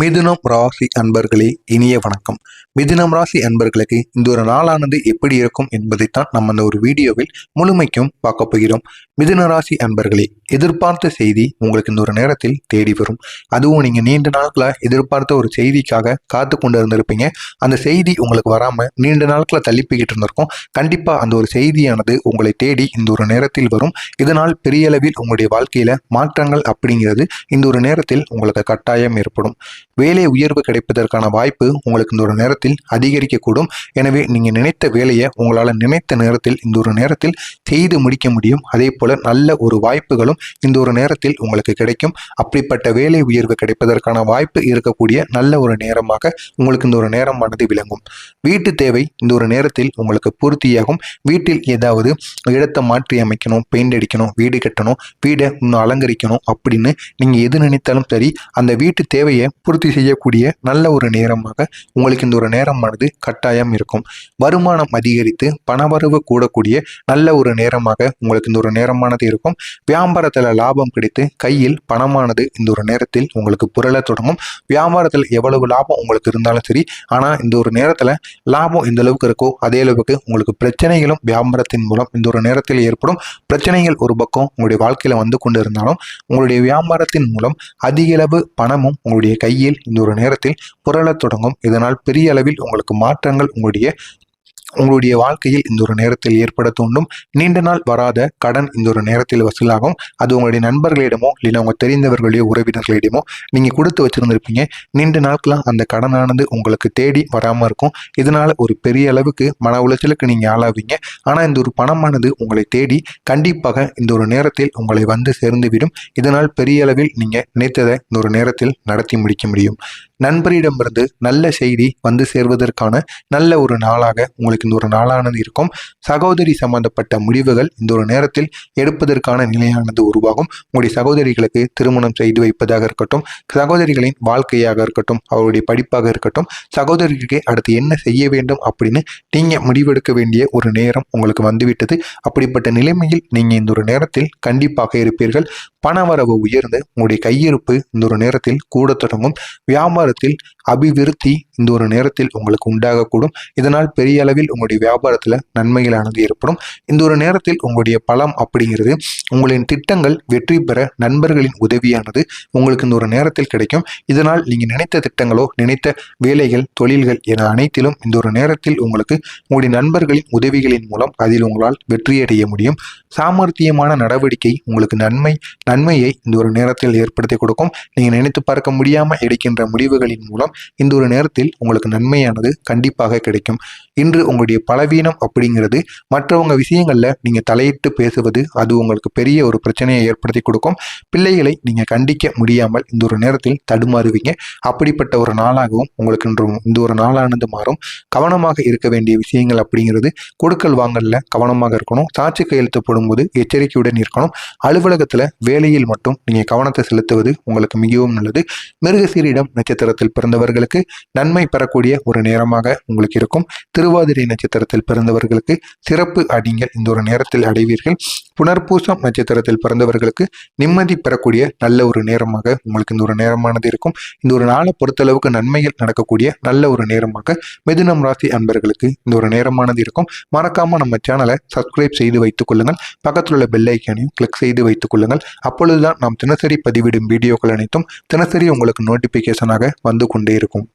மிதுனம் ராசி அன்பர்களே இனிய வணக்கம். மிதுனம் ராசி அன்பர்களுக்கு இந்த ஒரு நாளானது எப்படி இருக்கும் என்பதைத்தான் நம்ம அந்த ஒரு வீடியோவில் முழுமைக்கும் பார்க்க போகிறோம். மிதுன ராசி அன்பர்களே எதிர்பார்த்த செய்தி உங்களுக்கு இந்த ஒரு நேரத்தில் தேடி வரும். அதுவும் நீங்க நீண்ட நாட்களாக எதிர்பார்த்த ஒரு செய்திக்காக காத்து கொண்டு இருந்திருப்பீங்க அந்த செய்தி உங்களுக்கு வராம நீண்ட நாட்களில் தள்ளிப்பிக்கிட்டு இருந்திருக்கும். கண்டிப்பா அந்த ஒரு செய்தியானது உங்களை தேடி இந்த ஒரு நேரத்தில் வரும். இதனால் பெரிய அளவில் உங்களுடைய வாழ்க்கையில மாற்றங்கள் அப்படிங்கிறது இந்த ஒரு நேரத்தில் உங்களுக்கு கட்டாயம் ஏற்படும். வேலை உயர்வு கிடைப்பதற்கான வாய்ப்பு உங்களுக்கு இந்த ஒரு நேரத்தில் அதிகரிக்கக்கூடும். எனவே நீங்கள் நினைத்த வேலையை உங்களால் நினைத்த நேரத்தில் இந்த ஒரு நேரத்தில் செய்து முடிக்க முடியும். அதே போல் நல்ல ஒரு வாய்ப்புகளும் இந்த ஒரு நேரத்தில் உங்களுக்கு கிடைக்கும். அப்படிப்பட்ட வேலை உயர்வு கிடைப்பதற்கான வாய்ப்பு இருக்கக்கூடிய நல்ல ஒரு நேரமாக உங்களுக்கு இந்த ஒரு நேரமானது விளங்கும். வீட்டு தேவை இந்த ஒரு நேரத்தில் உங்களுக்கு பூர்த்தியாகும். வீட்டில் ஏதாவது இடத்தை மாற்றி அமைக்கணும் பெயிண்ட் அடிக்கணும் வீடு கட்டணும் வீடை இன்னும் அலங்கரிக்கணும் அப்படின்னு நீங்கள் எது நினைத்தாலும் சரி அந்த வீட்டு தேவையை பூர்த்தி செய்யக்கூடிய நல்ல ஒரு நேரமாக உங்களுக்கு இந்த ஒரு நேரமானது கட்டாயம் இருக்கும். வருமானம் அதிகரித்து பணவரவு கூடக்கூடிய நல்ல ஒரு நேரமாக உங்களுக்கு இந்த ஒரு நேரமானது இருக்கும். வியாபாரத்தில் லாபம் கிடைத்து கையில் பணமானது இந்த ஒரு நேரத்தில் உங்களுக்கு புரள தொடங்கும். வியாபாரத்தில் எவ்வளவு லாபம் உங்களுக்கு இருந்தாலும் சரி ஆனால் இந்த ஒரு நேரத்தில் லாபம் இந்த அளவுக்கு இருக்கோ அதே அளவுக்கு உங்களுக்கு பிரச்சனைகளும் வியாபாரத்தின் மூலம் இந்த ஒரு நேரத்தில் ஏற்படும். பிரச்சனைகள் ஒரு பக்கம் உங்களுடைய வாழ்க்கையில் வந்து கொண்டு இருந்தாலும் உங்களுடைய வியாபாரத்தின் மூலம் அதிக அளவு பணமும் உங்களுடைய கையில் இந்த ஒரு நேரத்தில் புரளத் தொடங்கும். இதனால் பெரிய அளவில் உங்களுக்கு மாற்றங்கள் உங்களுடைய உங்களுடைய வாழ்க்கையில் இந்த ஒரு நேரத்தில் ஏற்பட தூண்டும். நீண்ட நாள் வராத கடன் இந்த ஒரு நேரத்தில் வசூலாகும். அது உங்களுடைய நண்பர்களிடமோ இல்லை உங்கள் தெரிந்தவர்களுடைய உறவினர்களிடமோ நீங்கள் கொடுத்து வச்சுருந்துருப்பீங்க. நீண்ட நாட்களாக அந்த கடனானது உங்களுக்கு தேடி வராமல் இருக்கும். இதனால் ஒரு பெரிய அளவுக்கு மன உளைச்சலுக்கு நீங்கள் ஆளாவீங்க. ஆனால் இந்த ஒரு பணமானது உங்களை தேடி கண்டிப்பாக இந்த ஒரு நேரத்தில் உங்களை வந்து சேர்ந்துவிடும். இதனால் பெரிய அளவில் நீங்கள் நினைத்ததை இந்த ஒரு நேரத்தில் நடத்தி முடிக்க முடியும். நண்பரிடமிருந்து நல்ல செய்தி வந்து சேர்வதற்கான நல்ல ஒரு நாளாக உங்களுக்கு இந்த ஒரு நாளானது இருக்கும். சகோதரி சம்பந்தப்பட்ட முடிவுகள் இந்த ஒரு நேரத்தில் எடுப்பதற்கான நிலையானது உருவாகும். உங்களுடைய சகோதரிகளுக்கு திருமணம் செய்து வைப்பதாக இருக்கட்டும் சகோதரிகளின் வாழ்க்கையாக இருக்கட்டும் அவருடைய படிப்பாக இருக்கட்டும் சகோதரிக்கு அடுத்து என்ன செய்ய வேண்டும் அப்படின்னு நீங்க முடிவெடுக்க வேண்டிய ஒரு நேரம் உங்களுக்கு வந்துவிட்டது. அப்படிப்பட்ட நிலைமையில் நீங்க இந்த ஒரு நேரத்தில் கண்டிப்பாக இருப்பீர்கள். பணவரவு உயர்ந்து உங்களுடைய கையிருப்பு இந்த ஒரு நேரத்தில் கூட தொடங்கும். வியாபாரத்தில் அபிவிருத்தி இந்த ஒரு நேரத்தில் உங்களுக்கு உண்டாகக்கூடும். இதனால் பெரிய அளவில் உங்களுடைய வியாபாரத்தில் நன்மைகளானது ஏற்படும். இந்த ஒரு நேரத்தில் உங்களுடைய பலம் அப்படிங்கிறது உங்களின் திட்டங்கள் வெற்றி பெற நண்பர்களின் உதவியானது உங்களுக்கு இந்த ஒரு நேரத்தில் கிடைக்கும். இதனால் நீங்கள் நினைத்த திட்டங்களோ நினைத்த வேலைகள் தொழில்கள் என அனைத்திலும் இந்த ஒரு நேரத்தில் உங்களுக்கு உங்களுடைய நண்பர்களின் உதவிகளின் மூலம் அதில் உங்களால் வெற்றியடைய முடியும். சாமர்த்தியமான நடவடிக்கை உங்களுக்கு நன்மை நன்மையை இந்த ஒரு நேரத்தில் ஏற்படுத்தி கொடுக்கும். நீங்கள் நினைத்து பார்க்க முடியாமல் எடுக்கின்ற முடிவுகளின் மூலம் இந்த ஒரு நேரத்தில் உங்களுக்கு நன்மையானது கண்டிப்பாக கிடைக்கும். இன்று உங்களுடைய பலவீனம் அப்படிங்கிறது மற்றவங்க விஷயங்களில் நீங்கள் தலையிட்டு பேசுவது அது உங்களுக்கு பெரிய ஒரு பிரச்சனையை ஏற்படுத்தி கொடுக்கும். பிள்ளைகளை நீங்கள் கண்டிக்க முடியாமல் இந்த ஒரு நேரத்தில் தடுமாறுவீங்க. அப்படிப்பட்ட ஒரு நாளாகவும் உங்களுக்கு இன்று இந்த ஒரு நாளானது மாறும். கவனமாக இருக்க வேண்டிய விஷயங்கள் அப்படிங்கிறது கொடுக்கல் வாங்கல்ல கவனமாக இருக்கணும். சாட்சி கையெழுத்து போடும்போது எச்சரிக்கையுடன் இருக்கணும். அலுவலகத்தில் வேலையில் மட்டும் நீங்கள் கவனத்தை செலுத்துவது உங்களுக்கு மிகவும் நல்லது. மிருகசீரிடம் நட்சத்திரத்தில் பிறந்தவர்களுக்கு நன்மை பெறக்கூடிய ஒரு நேரமாக உங்களுக்கு இருக்கும். திருவாதிரை நட்சத்திரத்தில் பிறந்தவர்களுக்கு சிறப்பு அடிங்கள். இந்த ஒரு நேரத்தில் அடைவீர்கள். புனர்பூசம் நட்சத்திரத்தில் பிறந்தவர்களுக்கு நிம்மதி பெறக்கூடிய நல்ல ஒரு நேரமாக உங்களுக்கு இந்த ஒரு நேரமானது இருக்கும். இந்த ஒரு நாளை பொறுத்தளவுக்கு நன்மைகள் நடக்கக்கூடிய நல்ல ஒரு நேரமாக மிதுனம் ராசி அன்பர்களுக்கு இந்த ஒரு நேரமானது இருக்கும். மறக்காம நம்ம சேனலை சப்ஸ்கிரைப் செய்து வைத்துக் கொள்ளுங்கள். பக்கத்தில் உள்ள பெல் ஐக்கானையும் கிளிக் செய்து வைத்துக் கொள்ளுங்கள். அப்பொழுதுதான் நாம் தினசரி பதிவிடும் வீடியோக்கள் அனைத்தும் தினசரி உங்களுக்கு நோட்டிபிகேஷனாக வந்து கொண்டே இருக்கும்.